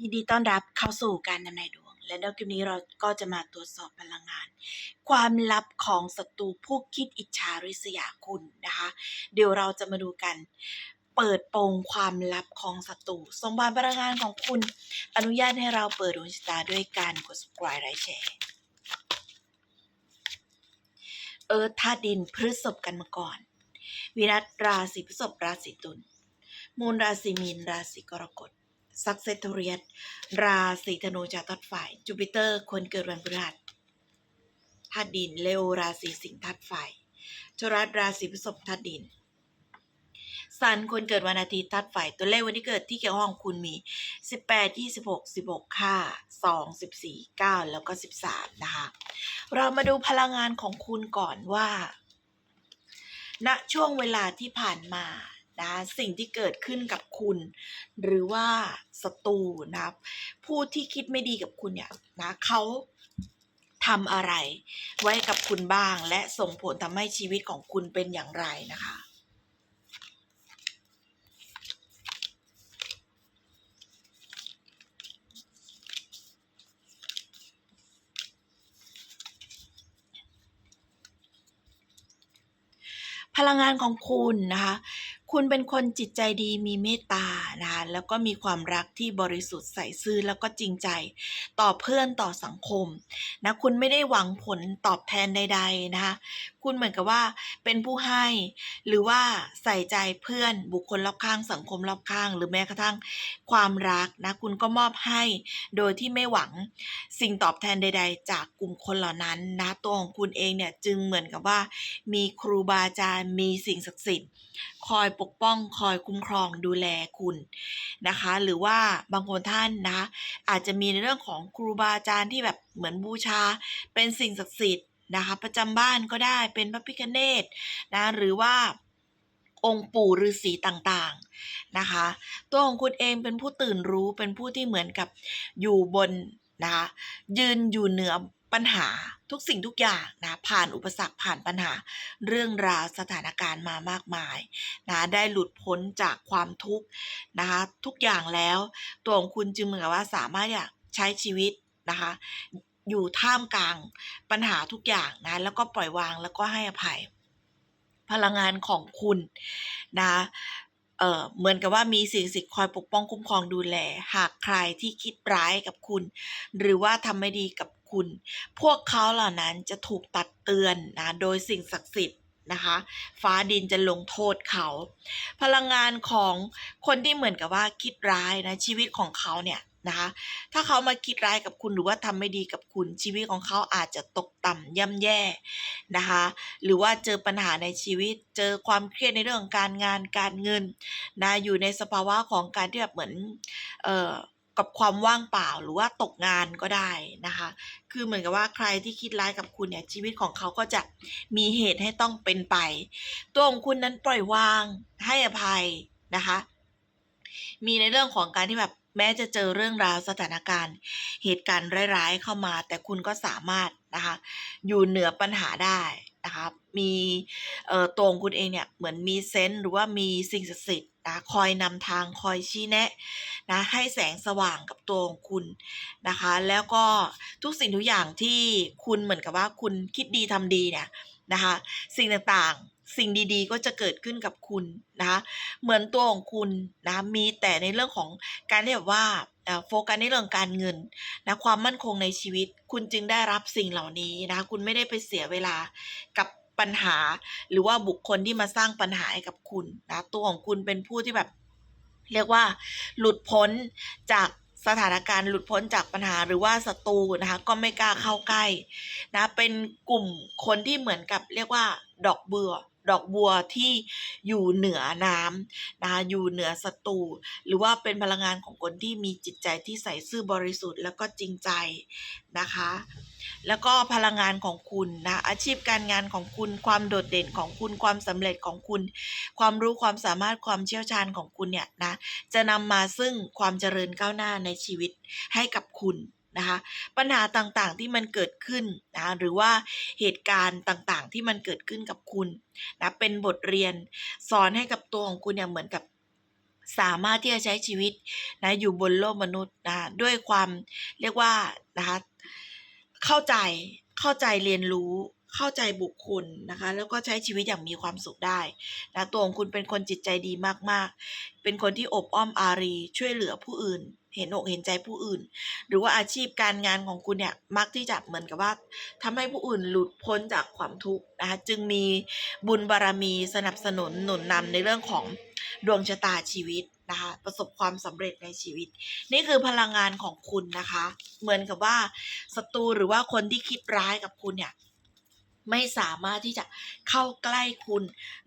ยินดีต้อนรับเข้าสู่การนำนายดวง และในคลิปนี้เราก็จะมาตรวจสอบพลังงาน ความลับของศัตรูผู้คิดอิจฉาริษยาคุณนะคะ เดี๋ยวเราจะมาดูกัน เปิดโปงความลับของศัตรูสมบัติพลังงานของคุณ อนุญาตให้เราเปิดดวงชะตาด้วยการกด subscribe และแชร์เอิร์ธาตุดินพฤษภกันมาก่อน วินัสราศีพฤษภราศีตุลมูลราศีมีนราศีกรกฎ ซักเซตเรียสราศีธนูจากตัดฝ่าย จูปิเตอร์คนเกิดวันพฤหัสธาตุดินเลโอราศีสิงห์ธาตุไฟชรัสราศีพฤษภธาตุดินสันคนเกิดวันอาทิตย์ธาตุไฟตัวเลขวันที่เกิดที่เกี่ยวข้องของคุณมี 18 26 16 5 2 14 9 แล้วก็ 13 นะคะ เรามาดูพลังงานของคุณก่อนว่า ณช่วงเวลาที่ผ่านมา นะสิ่งที่เกิดขึ้นกับคุณ หรือว่าศัตรูนะผู้ที่คิดไม่ดีกับคุณเนี่ยนะเขาทำอะไร ไว้กับคุณบ้าง และส่งผลทำให้ชีวิตของคุณเป็นอย่างไรนะคะพลังงานของคุณนะคะ คุณเป็นคนจิตใจดีมีเมตตานะคะแล้วก็มีความรักที่บริสุทธิ์ใส่ซื่อแล้วก็จริงใจ ต่อเพื่อนต่อสังคมนะคุณไม่ได้หวังผลตอบแทนใด ๆนะคะคุณเหมือนกับว่าเป็นผู้ให้ หรือว่าใส่ใจเพื่อนบุคคลรอบข้างสังคมรอบข้าง หรือแม้กระทั่งความรักนะคุณก็มอบให้ โดยที่ไม่หวังสิ่งตอบแทนใด ๆ จากกลุ่มคนเหล่านั้นนะตัวของคุณเองเนี่ยจึงเหมือนกับว่า มีครูบาอาจารย์มีสิ่งศักดิ์สิทธิ์คอยปกป้องคอยคุ้มครองดูแลคุณนะคะ หรือว่าบางคนท่านนะคะอาจจะมีในเรื่องของครูบาอาจารย์ที่แบบเหมือนบูชา เป็นสิ่งศักดิ์สิทธิ์นะคะ ประจำบ้านก็ได้เป็นพระพิฆเนศนะหรือว่าองค์ปู่ฤาษีต่างๆนะคะ ตัวของคุณเองเป็นผู้ตื่นรู้เป็นผู้ที่เหมือนกับอยู่บนนะคะยืนอยู่เหนือ ปัญหาทุกสิ่งทุกอย่างนะผ่านอุปสรรคผ่านปัญหา เรื่องราวสถานการณ์มามากมายนะได้หลุดพ้นจากความทุกข์นะคะทุกอย่างแล้วตัวของคุณจึงเหมือนกับว่าสามารถอยากใช้ชีวิตนะคะอยู่ท่ามกลางปัญหาทุกอย่างนะแล้วก็ปล่อยวางแล้วก็ให้อภัย พลังงานของคุณนะเอ่อเหมือนกับว่ามีสิ่งศักดิ์สิทธิ์คอยปกป้องคุ้มครองดูแล หากใครที่คิดร้ายกับคุณ หรือว่าทำไม่ดีกับ คุณ พวกเขาเหล่านั้นจะถูกตัดเตือนนะโดยสิ่งศักดิ์สิทธิ์นะคะฟ้าดินจะลงโทษเขา พลังงานของคนที่เหมือนกับว่าคิดร้ายนะชีวิตของเขาเนี่ยนะคะถ้าเขามาคิดร้ายกับคุณหรือว่าทำไม่ดีกับคุณชีวิตของเขาอาจจะตกต่ำย่ำแย่นะคะหรือว่าเจอปัญหาในชีวิต เจอความเครียดในเรื่องของการงานการเงินนะอยู่ในสภาวะของการที่แบบเหมือนเอ่อ กับความว่างเปล่าหรือว่าตกงานก็ได้นะคะ คือเหมือนกับว่าใครที่คิดร้ายกับคุณเนี่ยชีวิตของเขาก็จะมีเหตุให้ต้องเป็นไป ตัวของคุณนั้นปล่อยวางให้อภัยนะคะ มีในเรื่องของการที่แบบแม้จะเจอเรื่องราวสถานการณ์ เหตุการณ์ร้ายๆเข้ามา แต่คุณก็สามารถนะคะอยู่เหนือปัญหาได้ นะคะมีตัวของคุณเองเนี่ยเหมือนมีเซนส์หรือว่ามีสิ่งศักดิ์สิทธิ์นะคอยนำทางคอยชี้แนะนะให้แสงสว่างกับตัวของคุณนะคะ แล้วก็ทุกสิ่งทุกอย่างที่คุณเหมือนกับว่าคุณคิดดีทำดีเนี่ยนะคะสิ่งต่างๆสิ่งดีๆ ก็จะเกิดขึ้นกับคุณนะคะเหมือนตัวของคุณนะมีแต่ในเรื่องของการที่แบบว่า โฟกัสในเรื่องการเงินนะความมั่นคงในชีวิต คุณจึงได้รับสิ่งเหล่านี้นะคุณไม่ได้ไปเสียเวลากับปัญหา หรือว่าบุคคลที่มาสร้างปัญหาให้กับคุณนะตัวของคุณเป็นผู้ที่แบบ เรียกว่า หลุดพ้นจากสถานการณ์หลุดพ้นจากปัญหาหรือว่าศัตรูนะคะก็ไม่กล้าเข้าใกล้นะเป็นกลุ่มคนที่เหมือนกับเรียกว่า ดอกเบื่อ ดอกบัวที่อยู่เหนือน้ำนะคะอยู่เหนือศัตรูหรือว่าเป็นพลังงานของคนที่มีจิตใจที่ใส่ซื่อบริสุทธิ์แล้วก็จริงใจนะคะ แล้วก็พลังงานของคุณนะอาชีพการงานของคุณความโดดเด่นของคุณความสำเร็จของคุณ ความรู้ความสามารถความเชี่ยวชาญของคุณเนี่ยนะจะนำมาซึ่งความเจริญก้าวหน้าในชีวิตให้กับคุณ นะคะปัญหาต่างๆที่มันเกิดขึ้นนะหรือว่าเหตุการณ์ต่างๆที่มันเกิดขึ้นกับคุณนะเป็นบทเรียนสอนให้กับตัวของคุณเนี่ยเหมือนกับสามารถที่จะใช้ชีวิตนะอยู่บนโลกมนุษย์นะด้วยความเรียกว่านะคะเข้าใจเข้าใจเรียนรู้ เข้าใจบุคคลนะคะ แล้วก็ใช้ชีวิตอย่างมีความสุขได้นะตัวของคุณเป็นคนจิตใจดีมากๆ เป็นคนที่อบอ้อมอารีช่วยเหลือผู้อื่น เห็นอกเห็นใจผู้อื่น หรือว่าอาชีพการงานของคุณเนี่ยมักที่จะเหมือนกับว่าทำให้ผู้อื่นหลุดพ้นจากความทุกข์นะคะจึงมีบุญบารรมีสนับสนุนหนุนนำในเรื่องของดวงชะตาชีวิตนะคะประสบความสำเร็จในชีวิต นี่คือพลังงานของคุณนะคะ เหมือนกับว่าศัตรูหรือว่าคนที่คิดร้ายกับคุณเนี่ย ไม่สามารถที่จะเข้าใกล้คุณ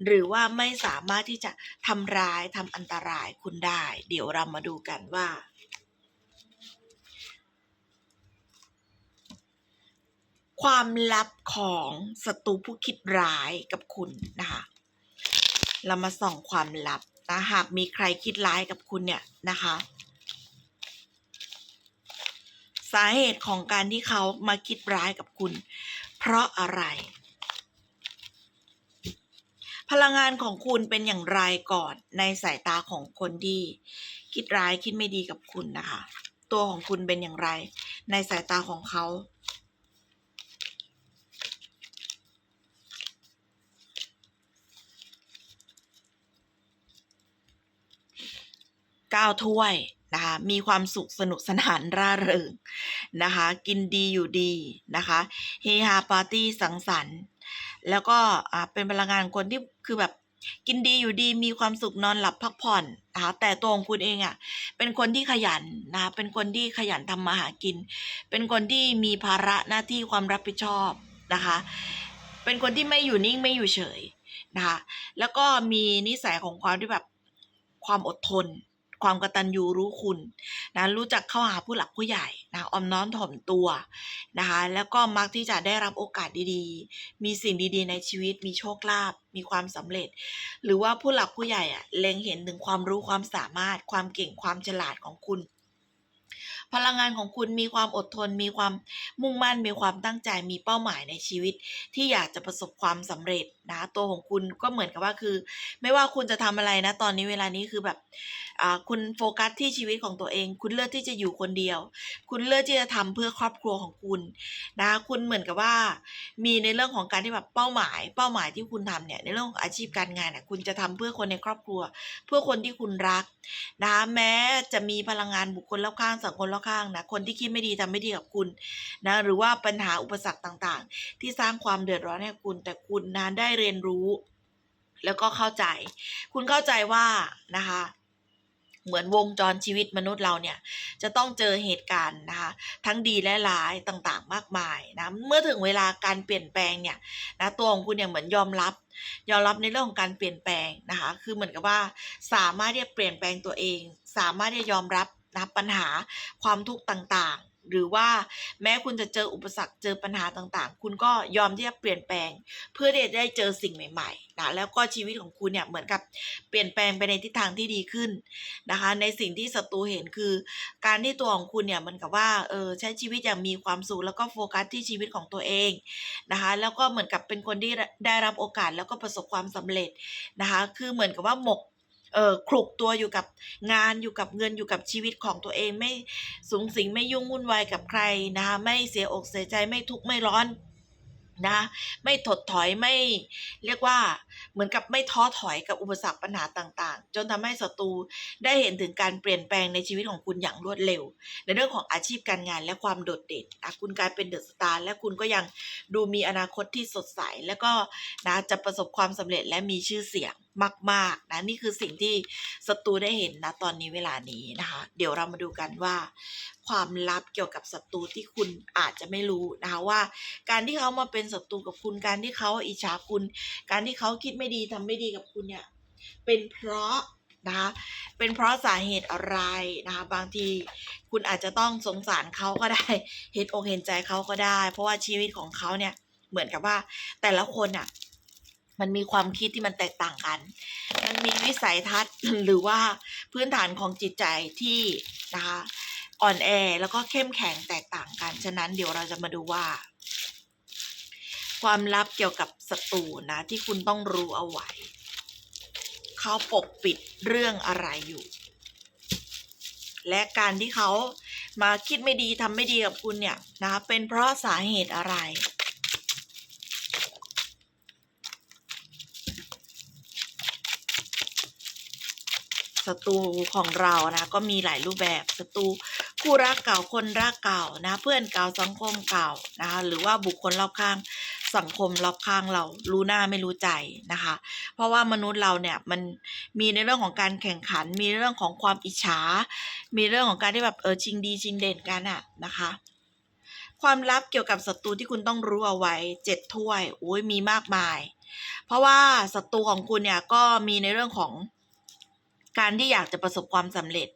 หรือว่าไม่สามารถที่จะทำร้ายทำอันตรายคุณได้ เดี๋ยวเรามาดูกันว่า ความลับของศัตรูผู้คิดร้ายกับคุณนะคะเรามาส่องความลับนะหากมีใครคิดร้ายกับคุณเนี่ยนะคะ สาเหตุของการที่เขามาคิดร้ายกับคุณ เพราะอะไร พลังงานของคุณเป็นอย่างไรก่อนในสายตาของคนที่คิดร้ายคิดไม่ดีกับคุณนะคะ ตัวของคุณเป็นอย่างไร ในสายตาของเขาก้าวถ้วยนะคะมีความสุขสนุกสนานร่าเริง นะคะ กินดีอยู่ดีนะคะเฮฮาปาร์ตี้สังสรรค์แล้วก็อ่าเป็นพลังงานคนที่คือแบบกินดีอยู่ดีมีความสุขนอนหลับพักผ่อนนะคะแต่ตัวของคุณเองอะ่ะ เป็นคนที่ขยันนะคะเป็นคนที่ขยันทำมาหากิน เป็นคนที่มีภาระหน้าที่ความรับผิดชอบนะคะ เป็นคนที่ไม่อยู่นิ่งไม่อยู่เฉยนะคะแล้วก็มีนิสัยของความที่แบบความอดทน ความกตัญญูรู้คุณนะรู้จักเข้าหาผู้หลักผู้ใหญ่นะออมน้อมถ่อมตัวนะคะแล้วก็มักที่จะได้รับโอกาสดีๆ มีสิ่งดีๆ ในชีวิต มีโชคลาภมีความสำเร็จ หรือว่าผู้หลักผู้ใหญ่อะเล็งเห็นถึงความรู้ความสามารถ ความเก่งความฉลาดของคุณพลังงานของคุณมีความอดทน มีความมุ่งมั่น มีความตั้งใจ มีเป้าหมายในชีวิต ที่อยากจะประสบความสำเร็จ นะตัวของคุณก็เหมือนกับว่าคือ ไม่ว่าคุณจะทำอะไรนะ ตอนนี้เวลานี้คือแบบคุณโฟกัสที่ชีวิตของตัวเอง คุณเลือกที่จะอยู่คนเดียว คุณเลือกที่จะทำเพื่อครอบครัวของคุณนะ คุณเหมือนกับว่า มีในเรื่องของการที่แบบเป้าหมาย เป้าหมายที่คุณทำเนี่ยในเรื่องของอาชีพการงานเนี่ยคุณจะทำเพื่อคนในครอบครัว เพื่อคนที่คุณรักนะแม้จะมีพลังงานบุคคลรอบข้างสังคมรอบข้างนะคนที่คิดไม่ดีทำไม่ดีกับคุณนะหรือว่าปัญหาอุปสรรคต่างๆ ที่สร้างความเดือดร้อนให้คุณแต่คุณนะได้เรียนรู้ แล้วก็เข้าใจ คุณเข้าใจว่านะคะ เหมือนวงจรชีวิตมนุษย์เราเนี่ย จะต้องเจอเหตุการณ์นะคะ ทั้งดีและร้ายต่างๆ มากมายนะ เมื่อถึงเวลาการเปลี่ยนแปลงเนี่ยนะตัวของคุณเนี่ยเหมือนยอมรับ ยอมรับในเรื่องของการเปลี่ยนแปลงนะคะ คือเหมือนกับว่าสามารถที่จะเปลี่ยนแปลงตัวเอง สามารถที่จะยอมรับนะปัญหาความทุกข์ต่างๆ หรือว่าแม้คุณจะเจออุปสรรคเจอปัญหาต่างๆ คุณก็ยอมที่จะเปลี่ยนแปลง เพื่อที่จะได้เจอสิ่งใหม่ๆนะแล้วก็ชีวิตของคุณเนี่ยเหมือนกับเปลี่ยนแปลงไปในทิศทางที่ดีขึ้นนะคะ ในสิ่งที่ศัตรูเห็นคือ การที่ตัวของคุณเนี่ยมันกับว่าเออใช้ชีวิตอย่างมีความสุขแล้วก็โฟกัสที่ชีวิตของตัวเองนะคะแล้วก็เหมือนกับเป็นคนที่ได้รับโอกาสแล้วก็ประสบความสำเร็จนะคะ คือเหมือนกับว่าหมก เออคลุกตัวอยู่กับงานอยู่กับเงินอยู่กับชีวิตของตัวเองไม่สูงสิงไม่ยุ่งวุ่นวายกับใครนะคะไม่เสียอกเสียใจไม่ทุกข์ไม่ร้อนนะไม่ถดถอยไม่เรียกว่าเหมือนกับไม่ท้อถอยกับอุปสรรคปัญหาต่างๆ จนทำให้ศัตรูได้เห็นถึงการเปลี่ยนแปลงในชีวิตของคุณอย่างรวดเร็ว ในเรื่องของอาชีพการงานและความโดดเด่นนะคุณกลายเป็นเดอะสตาร์และคุณก็ยังดูมีอนาคตที่สดใส แล้วก็นะจะประสบความสำเร็จและมีชื่อเสียง มาก ๆ นะนี่คือสิ่งที่ศัตรูได้เห็นนะตอนนี้เวลานี้นะคะ เดี๋ยวเรามาดูกันว่า ความลับเกี่ยวกับศัตรูที่คุณอาจจะไม่รู้นะคะว่า การที่เขามาเป็นศัตรูกับคุณ การที่เขาอิจฉาคุณ การที่เขาคิดไม่ดีทำไม่ดีกับคุณเนี่ยเป็นเพราะนะคะเป็นเพราะสาเหตุอะไรนะคะบางทีคุณอาจจะต้องสงสารเขาก็ได้ เห็นอกเห็นใจเขาก็ได้ เพราะว่าชีวิตของเขาเนี่ยเหมือนกับว่าแต่ละคนอะ มันมีความคิดที่มันแตกต่างกัน มันมีวิสัยทัศน์หรือว่าพื้นฐานของจิตใจที่นะคะอ่อนแอแล้วก็เข้มแข็งแตกต่างกัน ฉะนั้นเดี๋ยวเราจะมาดูว่า ความลับเกี่ยวกับศัตรูนะที่คุณต้องรู้เอาไว้ เขาปกปิดเรื่องอะไรอยู่ และการที่เขามาคิดไม่ดีทำไม่ดีกับคุณเนี่ยนะคะเป็นเพราะสาเหตุอะไร ศัตรูของเรานะ ก็มีหลายรูปแบบศัตรูคู่รักเก่าคนรักเก่านะ เพื่อนเก่าสังคมเก่านะคะหรือว่าบุคคลรอบข้างสังคมรอบข้างเรารู้หน้าไม่รู้ใจนะคะ เพราะว่ามนุษย์เราเนี่ยมันมีในเรื่องของการแข่งขัน มีเรื่องของความอิจฉา มีเรื่องของการที่แบบเออชิงดีชิงเด่นกันอะนะคะความลับเกี่ยวกับศัตรูที่คุณต้องรู้เอาไว้เจ็ดถ้วยโอ้ยมีมากมาย เพราะว่าศัตรูของคุณเนี่ยก็มีในเรื่องของ การที่อยากจะประสบความสำเร็จ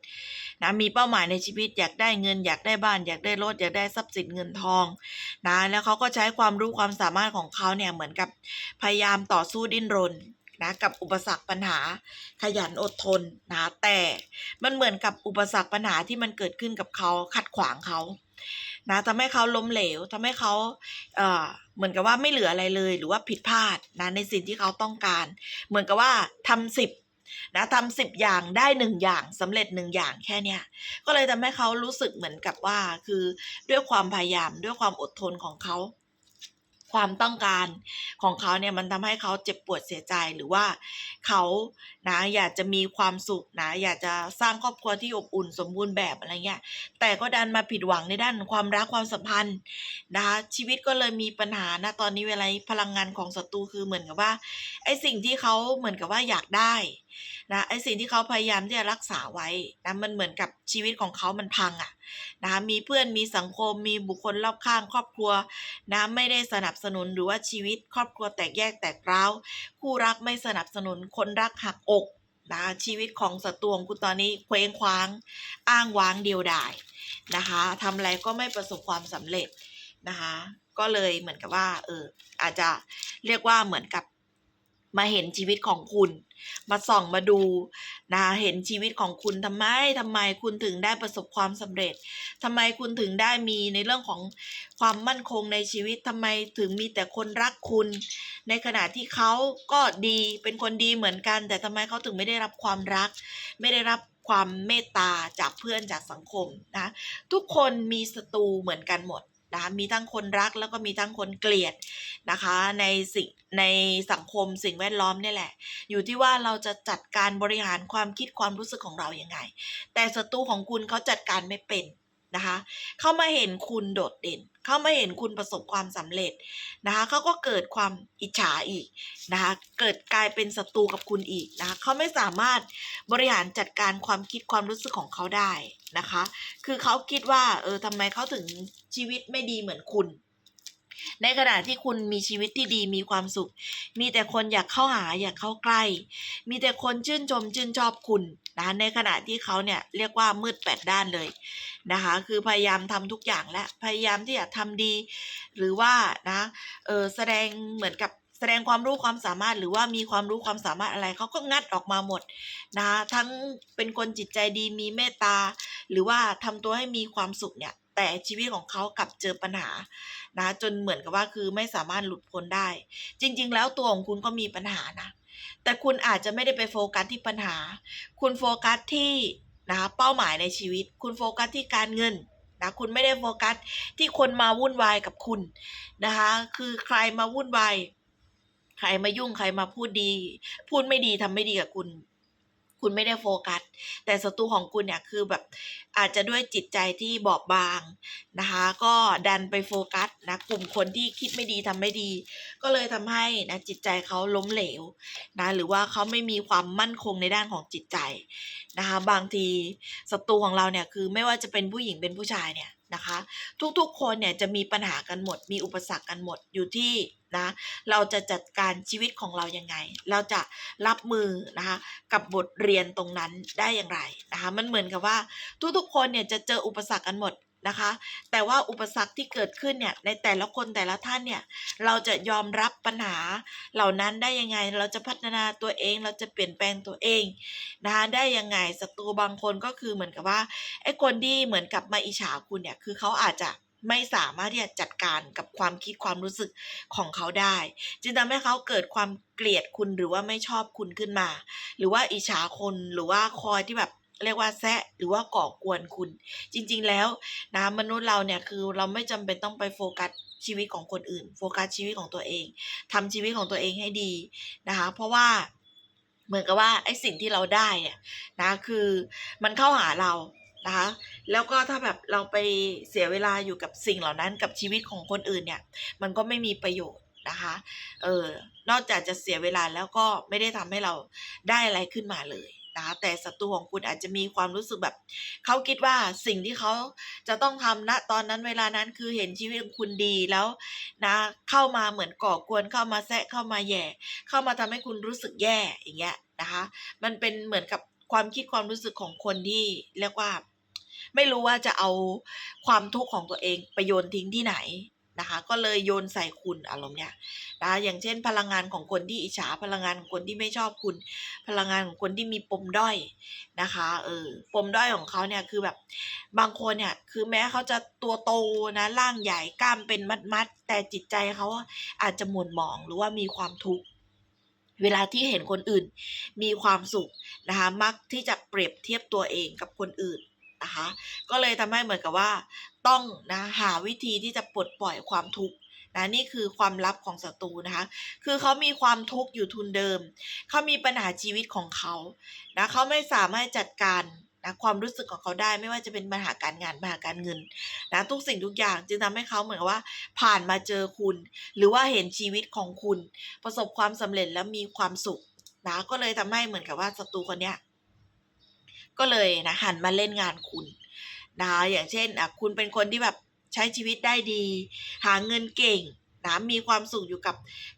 นะมีเป้าหมายในชีวิตอยากได้เงิน อยากได้บ้าน อยากได้รถอยากได้ทรัพย์สินเงินทองนะแล้วเขาก็ใช้ความรู้ความสามารถของเขาเนี่ยเหมือนกับพยายามต่อสู้ดิ้นรนนะกับอุปสรรคปัญหาขยันอดทนนะแต่มันเหมือนกับอุปสรรคปัญหาที่มันเกิดขึ้นกับเขาขัดขวางเขานะทำให้เขาล้มเหลวทำให้เขาเอ่อเหมือนกับว่าไม่เหลืออะไรเลย หรือว่าผิดพลาดนะในสิ่งที่เขาต้องการ เหมือนกับว่าทำสิบ นะทำสิบอย่างได้หนึ่งอย่างสำเร็จหนึ่งอย่างแค่เนี้ยก็เลยทำให้เขารู้สึกเหมือนกับว่าคือด้วยความพยายามด้วยความอดทนของเขาความต้องการของเขาเนี่ยมันทำให้เขาเจ็บปวดเสียใจหรือว่าเขานะอยากจะมีความสุขนะอยากจะสร้างครอบครัวที่อบอุ่นสมบูรณ์แบบอะไรเงี้ยแต่ก็ดันมาผิดหวังในด้านความรักความสัมพันธ์นะคะชีวิตก็เลยมีปัญหานะตอนนี้เวลาพลังงานของศัตรูคือเหมือนกับว่าไอ้สิ่งที่เขาเหมือนกับว่าอยากได้ นะไอ้สิ่งที่เขาพยายามที่จะรักษาไว้นะมันเหมือนกับชีวิตของเขามันพังอะ่ะนะคะมีเพื่อนมีสังคมมีบุคคลรอบข้างครอบครัวนะไม่ได้สนับสนุนหรือว่าชีวิตครอบครัวแตกแยกแตกร้าวคู่รักไม่สนับสนุนคนรักหักอกนะชีวิตของศัตรูของคุณตอนนี้เคว้งคว้าง อ้างว้างเดียวดายนะคะทำอะไรก็ไม่ประสบความสำเร็จนะคะก็เลยเหมือนกับว่าเอออาจจะเรียกว่าเหมือนกับ มาเห็นชีวิตของคุณ มาส่องมาดูนะเห็นชีวิตของคุณทำไมทำไมคุณถึงได้ประสบความสำเร็จทำไมคุณถึงได้มีในเรื่องของความมั่นคงในชีวิตทำไมถึงมีแต่คนรักคุณ ในขณะที่เขาก็ดีเป็นคนดีเหมือนกัน แต่ทำไมเขาถึงไม่ได้รับความรัก ไม่ได้รับความเมตตาจากเพื่อนจากสังคมนะทุกคนมีศัตรูเหมือนกันหมด นะคะมีทั้งคนรักแล้วก็มีทั้งคนเกลียดนะคะในสิ่งในสังคมสิ่งแวดล้อมนี่แหละ อยู่ที่ว่าเราจะจัดการบริหารความคิดความรู้สึกของเราอย่างไง แต่ศัตรูของคุณเขาจัดการไม่เป็นนะคะ เขามาเห็นคุณโดดเด่น เขาไม่เห็นคุณประสบความสำเร็จนะคะเขาก็เกิดความอิจฉาอีกนะคะเกิดกลายเป็นศัตรูกับคุณอีกนะคะเขาไม่สามารถบริหารจัดการความคิดความรู้สึกของเขาได้นะคะ คือเขาคิดว่าเออทำไมเขาถึงชีวิตไม่ดีเหมือนคุณ ในขณะที่คุณมีชีวิตที่ดีมีความสุข มีแต่คนอยากเข้าหาอยากเข้าใกล้ มีแต่คนชื่นชมชื่นชอบคุณนะในขณะที่เขาเนี่ยเรียกว่ามืดแปดด้านเลยนะคะคือพยายามทำทุกอย่างและพยายามที่จะทำดี หรือว่านะเออแสดงเหมือนกับแสดงความรู้ความสามารถหรือว่ามีความรู้ความสามารถอะไรเขาก็งัดออกมาหมดนะคะทั้งเป็นคนจิตใจดีมีเมตตา หรือว่าทำตัวให้มีความสุขเนี่ย แต่ชีวิตของเขากลับเจอปัญหานะจนเหมือนกับว่าคือไม่สามารถหลุดพ้นได้ จริง ๆ แล้วตัวของคุณก็มีปัญหานะ แต่คุณอาจจะไม่ได้ไปโฟกัสที่ปัญหา คุณโฟกัสที่นะคะเป้าหมายในชีวิต คุณโฟกัสที่การเงินนะคุณไม่ได้โฟกัสที่คนมาวุ่นวายกับคุณนะคะคือใครมาวุ่นวายใครมายุ่งใครมาพูดดี พูดไม่ดีทำไม่ดีกับคุณ คุณไม่ได้โฟกัส แต่ศัตรูของคุณเนี่ยคือแบบอาจจะด้วยจิตใจที่บอบบางนะคะ ก็ดันไปโฟกัสนะกลุ่มคนที่คิดไม่ดีทำไม่ดี ก็เลยทำให้นะจิตใจเขาล้มเหลวนะหรือว่าเขาไม่มีความมั่นคงในด้านของจิตใจนะคะบางทีศัตรูของเราเนี่ยคือไม่ว่าจะเป็นผู้หญิงเป็นผู้ชายเนี่ยนะคะ ทุกๆคนเนี่ยจะมีปัญหากันหมด มีอุปสรรคกันหมดอยู่ที่ นะเราจะจัดการชีวิตของเรายังไง เราจะรับมือนะคะกับบทเรียนตรงนั้นได้อย่างไรนะคะมันเหมือนกับว่าทุกๆคนเนี่ยจะเจออุปสรรคกันหมดนะคะ แต่ว่าอุปสรรคที่เกิดขึ้นเนี่ยในแต่ละคนแต่ละท่านเนี่ยเราจะยอมรับปัญหาเหล่านั้นได้ยังไง เราจะพัฒนาตัวเอง เราจะเปลี่ยนแปลงตัวเองนะคะได้ยังไงศัตรูบางคนก็คือเหมือนกับว่าไอ้คนที่เหมือนกับมาอิจฉาคุณเนี่ยคือเขาอาจจะ ไม่สามารถที่จะจัดการกับความคิดความรู้สึกของเขาได้ จึงทำให้เขาเกิดความเกลียดคุณหรือว่าไม่ชอบคุณขึ้นมา หรือว่าอิจฉาคนหรือว่าคอยที่แบบเรียกว่าแซะหรือว่าก่อกวนคุณ จริง ๆ แล้วนะมนุษย์เราเนี่ยคือเราไม่จำเป็นต้องไปโฟกัสชีวิตของคนอื่น โฟกัสชีวิตของตัวเองทำชีวิตของตัวเองให้ดีนะคะ เพราะว่าเหมือนกับว่าไอ้สิ่งที่เราได้เนี่ยนะคือมันเข้าหาเรา นะคะแล้วก็ถ้าแบบเราไปเสียเวลาอยู่กับสิ่งเหล่านั้นกับชีวิตของคนอื่นเนี่ย มันก็ไม่มีประโยชน์นะคะเออนอกจากจะเสียเวลาแล้วก็ไม่ได้ทำให้เราได้อะไรขึ้นมาเลยนะคะแต่ศัตรูของคุณอาจจะมีความรู้สึกแบบเขาคิดว่าสิ่งที่เขาจะต้องทำณตอนนั้นเวลานั้นคือเห็นชีวิตของคุณดีแล้วนะเข้ามาเหมือนก่อกวนเข้ามาแซะเข้ามาแย่ เข้ามาทำให้คุณรู้สึกแย่อย่างเงี้ยนะคะ มันเป็นเหมือนกับความคิดความรู้สึกของคนที่เรียกว่า ไม่รู้ว่าจะเอาความทุกข์ของตัวเองไปโยนทิ้งที่ไหนนะคะ ก็เลยโยนใส่คุณอารมณ์เนี่ยนะคะอย่างเช่น พลังงานของคนที่อิจฉาพลังงานของคนที่ไม่ชอบคุณ พลังงานของคนที่มีปมด้อยนะคะเออปมด้อยของเขาเนี่ยคือแบบบางคนเนี่ยคือแม้เขาจะตัวโตนะร่างใหญ่กล้ามเป็นมัดๆแต่จิตใจเขาอาจจะหม่นหมองหรือว่ามีความทุกข์เวลาที่เห็นคนอื่นมีความสุขนะคะมักที่จะเปรียบเทียบตัวเองกับคนอื่น นะคะ ก็เลยทำให้เหมือนกับว่า ต้องนะหาวิธีที่จะปลดปล่อยความทุกข์นะนี่คือความลับของศัตรูนะคะ คือเขามีความทุกข์อยู่ทุนเดิม เขามีปัญหาชีวิตของเขานะเขาไม่สามารถจัดการนะความรู้สึกของเขาได้ไม่ว่าจะเป็นปัญหาการงานปัญหาการเงินนะทุกสิ่งทุกอย่างจึงทำให้เขาเหมือนว่า ผ่านมาเจอคุณ หรือว่าเห็นชีวิตของคุณ ประสบความสำเร็จแล้วมีความสุขนะก็เลยทำให้เหมือนกับว่าศัตรูคนเนี้ย ก็เลยนะหันมาเล่นงานคุณนะอย่างเช่นอะคุณเป็นคนที่แบบใช้ชีวิตได้ดี หาเงินเก่งนะมีความสุขอยู่กับ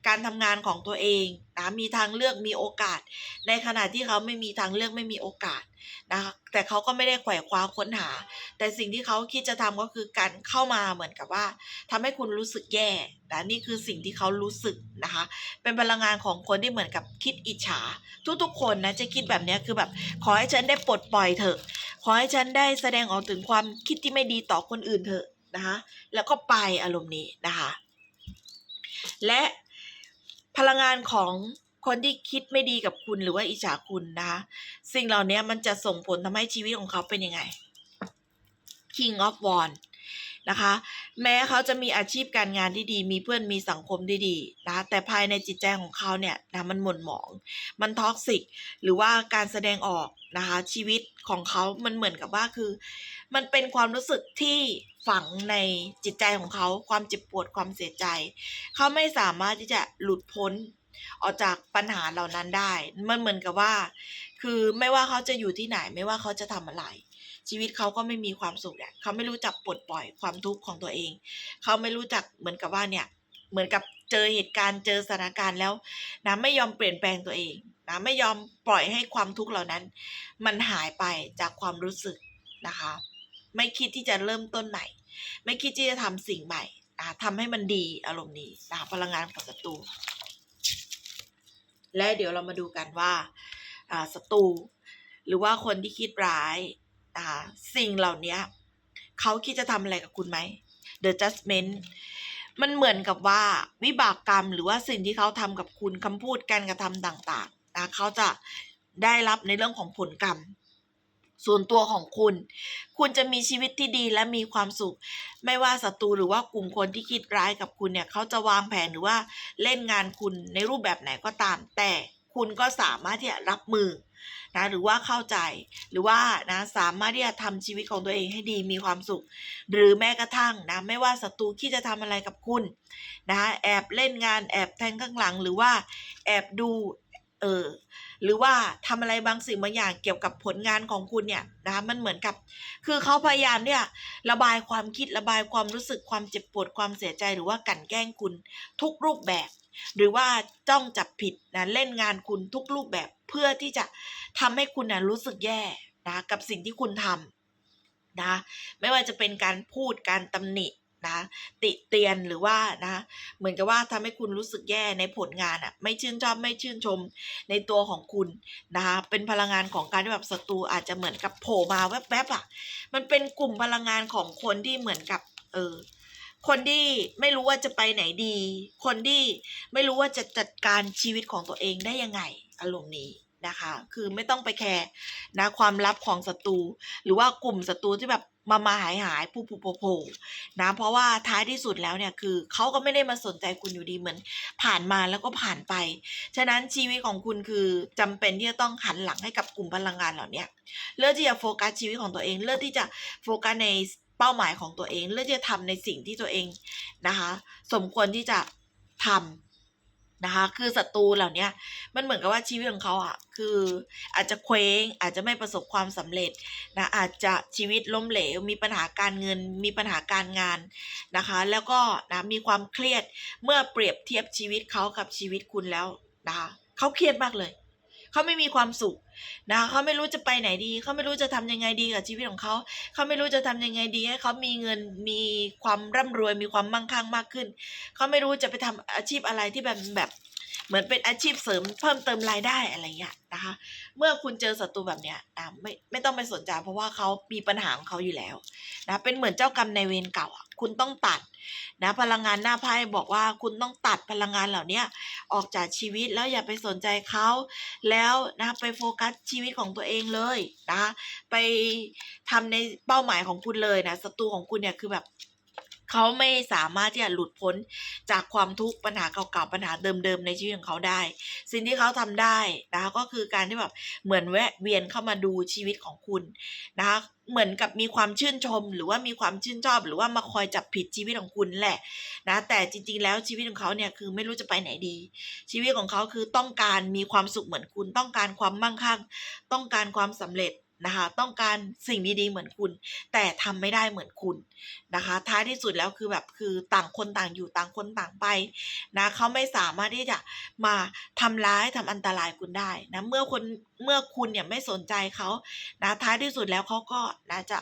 การทำงานของตัวเองนะมีทางเลือกมีโอกาส ในขณะที่เขาไม่มีทางเลือกไม่มีโอกาส นะคะแต่เขาก็ไม่ได้แขว่คว้าค้นหา แต่สิ่งที่เขาคิดจะทำก็คือการเข้ามาเหมือนกับว่าทำให้คุณรู้สึกแย่นะนี่คือสิ่งที่เขารู้สึกนะคะ เป็นพลังงานของคนที่เหมือนกับคิดอิจฉา ทุกๆ คนนะจะคิดแบบนี้คือแบบ ขอให้ฉันได้ปลดปล่อยเถอะ ขอให้ฉันได้แสดงออกถึงความคิดที่ไม่ดีต่อคนอื่นเถอะนะคะแล้วก็ไปอารมณ์นี้นะคะ และพลังงานของ คนที่คิดไม่ดีกับคุณหรือว่าอิจฉาคุณนะคะสิ่งเหล่านี้มันจะส่งผลทำให้ชีวิตของเขาเป็นยังไง King of w a n d นะคะ แม้เขาจะมีอาชีพการงานที่ดี มีเพื่อนมีสังคมที่ดีนะคะแต่ภายในจิตใจของเขาเนี่ยนะมันหม่นหมอง มันท็อกซิก หรือว่าการแสดงออกนะคะชีวิตของเขามันเหมือนกับว่าคือ มันเป็นความรู้สึกที่ฝังในจิตใจของเขา ความเจ็บปวดความเสียใจ เขาไม่สามารถที่จะหลุดพ้น ออกจากปัญหาเหล่านั้นได้ มันเหมือนกับว่า คือไม่ว่าเขาจะอยู่ที่ไหน ไม่ว่าเขาจะทำอะไร ชีวิตเขาก็ไม่มีความสุขเนี่ยเขาไม่รู้จักปลดปล่อยความทุกข์ของตัวเอง เขาไม่รู้จักเหมือนกับว่าเนี่ย เหมือนกับเจอเหตุการณ์ เจอสถานการณ์แล้วนะไม่ยอมเปลี่ยนแปลงตัวเองนะไม่ยอมปล่อยให้ความทุกข์เหล่านั้น มันหายไปจากความรู้สึกนะคะ ไม่คิดที่จะเริ่มต้นใหม่ ไม่คิดที่จะทำสิ่งใหม่นะทำให้มันดีอารมณ์นี้นะพลังงานของศัตรู และเดี๋ยวเรามาดูกันว่าศัตรูหรือว่าคนที่คิดร้ายสิ่งเหล่านี้เขาคิดจะทำอะไรกับคุณไหม The Judgment มันเหมือนกับว่าวิบากกรรมหรือว่าสิ่งที่เขาทำกับคุณคำพูดการกระทำต่างๆนะเขาจะได้รับในเรื่องของผลกรรม ส่วนตัวของคุณ คุณจะมีชีวิตที่ดีและมีความสุข ไม่ว่าศัตรูหรือว่ากลุ่มคนที่คิดร้ายกับคุณเนี่ยเขาจะวางแผนหรือว่าเล่นงานคุณในรูปแบบไหนก็ตาม แต่คุณก็สามารถที่จะรับมือนะหรือว่าเข้าใจหรือว่านะสามารถที่จะทำชีวิตของตัวเองให้ดีมีความสุข หรือแม้กระทั่งนะไม่ว่าศัตรูที่จะทำอะไรกับคุณนะแอบเล่นงานแอบแทงข้างหลังหรือว่าแอบดู เออหรือว่าทำอะไรบางสิ่งบางอย่างเกี่ยวกับผลงานของคุณเนี่ยนะมันเหมือนกับ คือเขาพยายามเนี่ยระบายความคิดระบายความรู้สึกความเจ็บปวดความเสียใจหรือว่ากั่นแกล้งคุณทุกรูปแบบ หรือว่าจ้องจับผิดนะเล่นงานคุณทุกรูปแบบเพื่อที่จะทำให้คุณนะรู้สึกแย่นะกับสิ่งที่คุณทำนะไม่ว่าจะเป็นการพูดการตำหนิ นะติเตียนหรือว่านะเหมือนกับว่าทำให้คุณรู้สึกแย่ในผลงานอะ่ะไม่ชื่นชอบไม่ชื่นชมในตัวของคุณนะคะเป็นพลังงานของการที่แบบศัตรูอาจจะเหมือนกับโผล่มาแวบๆอะ่ะมันเป็นกลุ่มพลังงานของคนที่เหมือนกับเออคนที่ไม่รู้ว่าจะไปไหนดี คนที่ไม่รู้ว่าจะจัดการชีวิตของตัวเองได้ยังไงอารมณ์นี้นะคะ คือไม่ต้องไปแคร์นะความลับของศัตรู หรือว่ากลุ่มศัตรูที่แบบ มามาหายหายผู้ผู้โผล่โผนะเพราะว่าท้ายที่สุดแล้วเนี่ยคือเขาก็ไม่ได้มาสนใจคุณอยู่ดีเหมือน ผ่านมาแล้วก็ผ่านไป ฉะนั้นชีวิตของคุณคือจำเป็นที่จะต้องหันหลังให้กับกลุ่มพลังงานเหล่านี้เลือกที่จะโฟกัสชีวิตของตัวเอง เลือกที่จะโฟกัสในเป้าหมายของตัวเอง เลือกที่จะทำในสิ่งที่ตัวเองนะคะ สมควรที่จะทำ นะคะ คือศัตรูเหล่านี้มันเหมือนกับว่าชีวิตของเขาอะคืออาจจะเคว้งอาจจะไม่ประสบความสำเร็จนะอาจจะชีวิตล้มเหลว มีปัญหาการเงิน มีปัญหาการงานนะคะ แล้วก็นะมีความเครียดเมื่อเปรียบเทียบชีวิตเขากับชีวิตคุณแล้วนะคะเขาเครียดมากเลย เขาไม่มีความสุขนะคะเขาไม่รู้จะไปไหนดี เขาไม่รู้จะทำยังไงดีกับชีวิตของเขา เขาไม่รู้จะทำยังไงดีให้เขามีเงินมีความร่ำรวยมีความมั่งคั่งมากขึ้น เขาไม่รู้จะไปทำอาชีพอะไรที่แบบแบบ เหมือนเป็นอาชีพเสริมเพิ่มเติมรายได้อะไรอย่างเงี้ยนะคะ เมื่อคุณเจอศัตรูแบบเนี้ยนะไม่ไม่ต้องไปสนใจเพราะว่าเขามีปัญหาของเขาอยู่แล้วนะเป็นเหมือนเจ้ากรรมในเวรเก่าคุณต้องตัดนะพลังงานหน้าไพ่บอกว่าคุณต้องตัดพลังงานเหล่านี้ออกจากชีวิตแล้วอย่าไปสนใจเขาแล้วนะไปโฟกัสชีวิตของตัวเองเลยนะคะไปทำในเป้าหมายของคุณเลยนะศัตรูของคุณเนี่ยคือแบบ เขาไม่สามารถที่จะหลุดพ้นจากความทุกข์ปัญหาเก่าๆปัญหาเดิมๆในชีวิตของเขาได้ สิ่งที่เขาทำได้นะคะก็คือการที่แบบเหมือนแวะเวียนเข้ามาดูชีวิตของคุณนะคะเหมือนกับมีความชื่นชม หรือว่ามีความชื่นชอบ หรือว่ามาคอยจับผิดชีวิตของคุณแหละนะแต่จริงๆแล้วชีวิตของเขาเนี่ยคือไม่รู้จะไปไหนดี ชีวิตของเขาคือต้องการมีความสุขเหมือนคุณ ต้องการความมั่งคั่ง ต้องการความสำเร็จ นะคะ ต้องการสิ่งดีๆเหมือนคุณ แต่ทำไม่ได้เหมือนคุณนะคะ ท้ายที่สุดแล้วคือแบบคือต่างคนต่างอยู่ต่างคนต่างไปนะเขาไม่สามารถที่จะมาทำร้ายทำอันตรายคุณได้นะเมื่อคนเมื่อคุณเนี่ยไม่สนใจเขานะท้ายที่สุดแล้วเขาก็นะจะ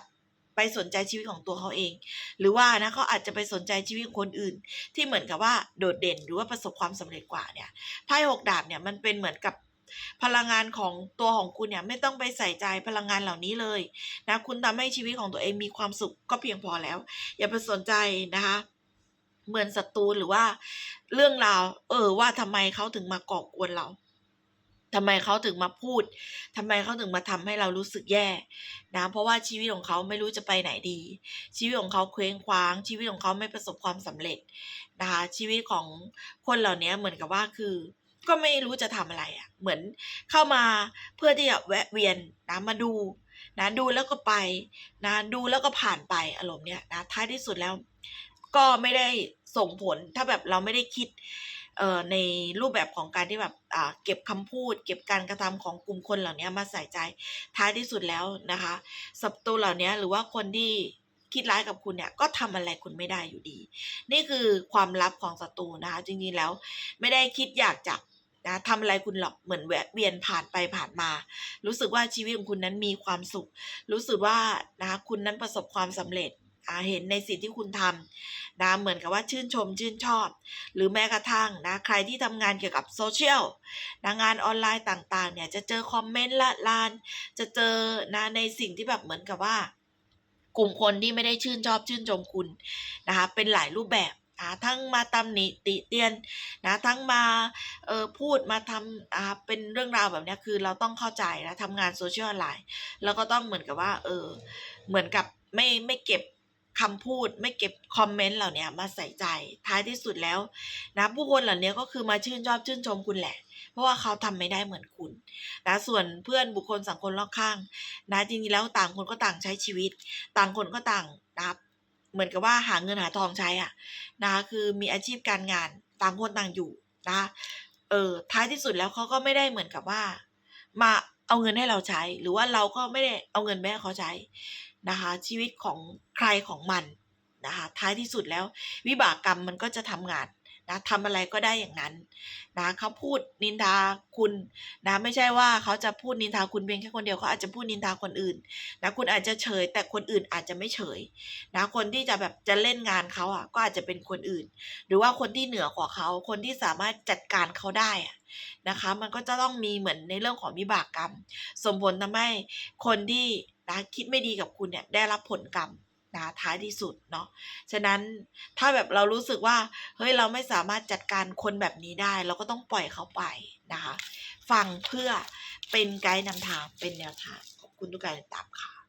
ไปสนใจชีวิตของตัวเขาเอง หรือว่านะเขาอาจจะไปสนใจชีวิตคนอื่น ที่เหมือนกับว่าโดดเด่นหรือว่าประสบความสำเร็จกว่าเนี่ยไพ่หกดาบเนี่ยมันเป็นเหมือนกับ พลังงานของตัวของคุณเนี่ยไม่ต้องไปใส่ใจพลังงานเหล่านี้เลยนะคุณทำให้ชีวิตของตัวเองมีความสุขก็เพียงพอแล้ว อย่าไปสนใจนะคะเหมือนศัตรูหรือว่าเรื่องราว เออว่าทำไมเขาถึงมาก่อกวนเราทำไมเขาถึงมาพูดทำไมเขาถึงมาทำให้เรารู้สึกแย่นะเพราะว่าชีวิตของเขาไม่รู้จะไปไหนดี ชีวิตของเขาเคว้งคว้าง ชีวิตของเขาไม่ประสบความสำเร็จนะคะชีวิตของคนเหล่านี้เหมือนกับว่าคือ ก็ไม่รู้จะทำอะไรอะ่ะ เหมือนเข้ามาเพื่อที่จะแวะเวียนนะมาดูนะดูแล้วก็ไปนะดูแล้วก็ผ่านไปอารมณ์เนี้ยนะท้ายที่สุดแล้ว ก็ไม่ได้ส่งผลถ้าแบบเราไม่ได้คิดเอ่อในรูปแบบของการที่แบบอ่าเก็บคำพูด เก็บการกระทำของกลุ่มคนเหล่านี้มาใส่ใจท้ายที่สุดแล้วนะคะศัตรูเหล่านี้หรือว่าคนที่คิดร้ายกับคุณเนี่ยก็ทำอะไรคุณไม่ได้อยู่ดี นี่คือความลับของศัตรูนะคะจริงๆแล้วไม่ได้คิดอยากจะ นะทำอะไรคุณหรอกเหมือนแวะเวียนผ่านไปผ่านมา รู้สึกว่าชีวิตของคุณนั้นมีความสุข รู้สึกว่านะคะคุณนั้นประสบความสำเร็จเห็นในสิ่งที่คุณทำนะเหมือนกับว่าชื่นชมชื่นชอบ หรือแม้กระทั่งนะใครที่ทำงานเกี่ยวกับโซเชียลนะงานออนไลน์ต่างๆเนี่ยจะเจอคอมเมนต์ละลาน จะเจอนะในสิ่งที่แบบเหมือนกับว่า กลุ่มคนที่ไม่ได้ชื่นชอบชื่นชมคุณนะคะเป็นหลายรูปแบบ นะทั้งมาตำหนิติเตียนนะทั้งมาเออพูดมาทำอ่าเป็นเรื่องราวแบบนี้คือเราต้องเข้าใจนะทำงานโซเชียลออนไลน์แล้วก็ต้องเหมือนกับว่าเออเหมือนกับไม่ไม่เก็บคำพูดไม่เก็บคอมเมนต์เหล่านี้มาใส่ใจท้ายที่สุดแล้วนะผู้คนเหล่านี้ก็คือมาชื่นชอบชื่นชมคุณแหละ เพราะว่าเขาทำไม่ได้เหมือนคุณนะส่วนเพื่อนบุคคลสังคมรอบข้างนะจริงๆแล้วต่างคนก็ต่างใช้ชีวิต ต่างคนก็ต่างนะครับ เหมือนกับว่าหาเงินหาทองใช้อะนะคะคือมีอาชีพการงานต่างคนต่างอยู่นะคะเออท้ายที่สุดแล้วเขาก็ไม่ได้เหมือนกับว่า มาเอาเงินให้เราใช้ หรือว่าเราก็ไม่ได้เอาเงินแม่เขาใช้นะคะ ชีวิตของใครของมันนะคะท้ายที่สุดแล้ววิบากกรรมมันก็จะทำงาน นะทำอะไรก็ได้อย่างนั้นนะเขาพูดนินทาคุณนะไม่ใช่ว่าเขาจะพูดนินทาคุณเพียงแค่คนเดียวเขาอาจจะพูดนินทาคนอื่นนะคุณอาจจะเฉย แต่คนอื่นอาจจะไม่เฉยนะคนที่จะแบบจะเล่นงานเขาอะก็อาจจะเป็นคนอื่น หรือว่าคนที่เหนือกว่าเขาคนที่สามารถจัดการเขาได้อะนะคะ มันก็จะต้องมีเหมือนในเรื่องของวิบากกรรม สมผลทำให้คนที่นะคิดไม่ดีกับคุณเนี่ยได้รับผลกรรม นะท้ายที่สุดเนาะฉะนั้นถ้าแบบเรารู้สึกว่าเฮ้ยเราไม่สามารถจัดการคนแบบนี้ได้ เราก็ต้องปล่อยเขาไปนะคะฟังเพื่อเป็นไกด์นำทางเป็นแนวทางขอบคุณทุกการติดตามค่ะ